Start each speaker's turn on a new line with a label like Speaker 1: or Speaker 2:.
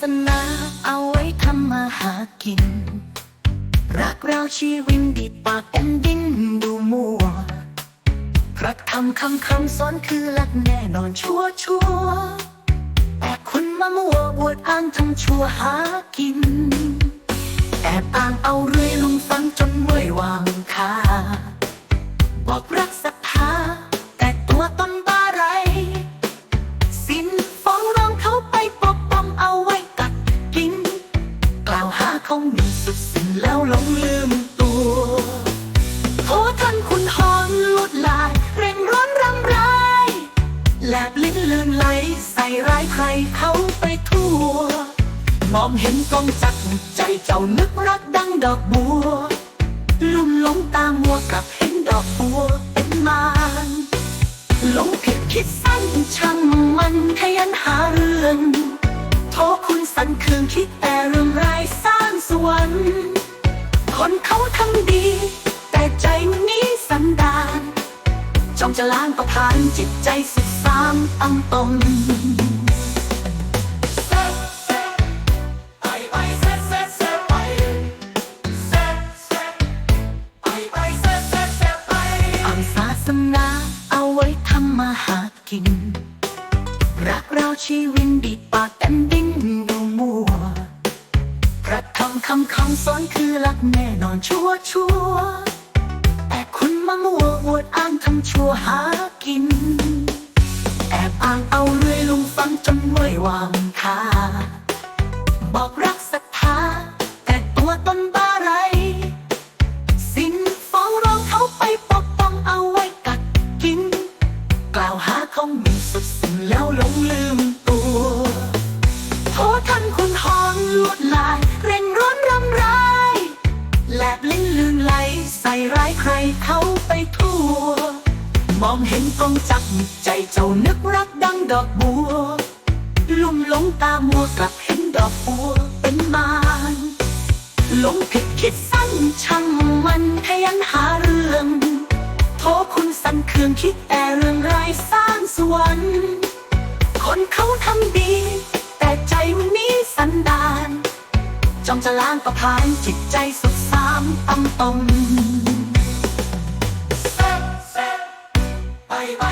Speaker 1: สนาเอาไว้ทำมาหากิน รักเราชีวิตดีปากแอนดิ้งดูมัวรักทำคำคำสอนคือหลักแน่นอนชัวชัวแต่คุณมามัวบวดอ้างทำชัวหากิน แอบอ้างเอาเรื่อยลงฟังจนเมื่อยวางคา เขามิ่นสุดสิ้นแล้วหลงลืมตัวโทษท่านคุณหอนลวดลาย เร่งร้อนรำไรแลบลิ้นลื่อนไหลใส่ร้ายใครเขาไปทั่ว มองเห็นกองจักรใจเจ้านึกรักดังดอกบัว ลุ่มหลงตามัวกับเห็นดอกบัวเป็นมารหลงผิดคิดสั้นช่างมันขยันหาเรื่องโทษคุณสันคืองคิดแต่ วรรค์ คนเขาทำดี แต่ใจมันนี้สันดานจองจะล้างประพานจิตใจสุดสามตั้งตนไปไปเซ่เซ่เซ่ไปเซ่เซ่ไปไปเซ่เซ่เซ่ไปอาศาสนาเอาไว้ทำมาหากิน รักเราชีวิตดีปากกันดิ้นดูมัว คำคำสอนคือรักแน่นอนชัวชัวแต่คุณมามัวอวดอ้างทำชัวหากิน แอบอ้างเอาเรื่อยลุงฟังจนเมื่อยวางคาบอกรักศรัทธาแต่ตัวตนบ้าไร สิ้นฟ้องร้องเขาไปปกป้องเอาไว้กัดกิน กล่าวหาเขาหมิ่นสุดสิ้นแล้วหลงลืมตัวโทษท่านคุณหอนลวดลายเร ลบลิ้นลืนไหล ใส่ร้ายใครเขาไปทั่ว มองเห็นกองจักใจเจ้านึกรักดังดอกบัว ลุ่มหลงตามัวกลับเห็นดอกบัวเป็นมารหลงผิดคิดสั้นช่างมันขยันหาเรื่องโทษคุณสันเคืองคิดแต่เรื่องร้ายสร้างสวรรค์คนเขาทำดี จ้องจะล้างประพายจิตใจสุดสามตำตมไปไป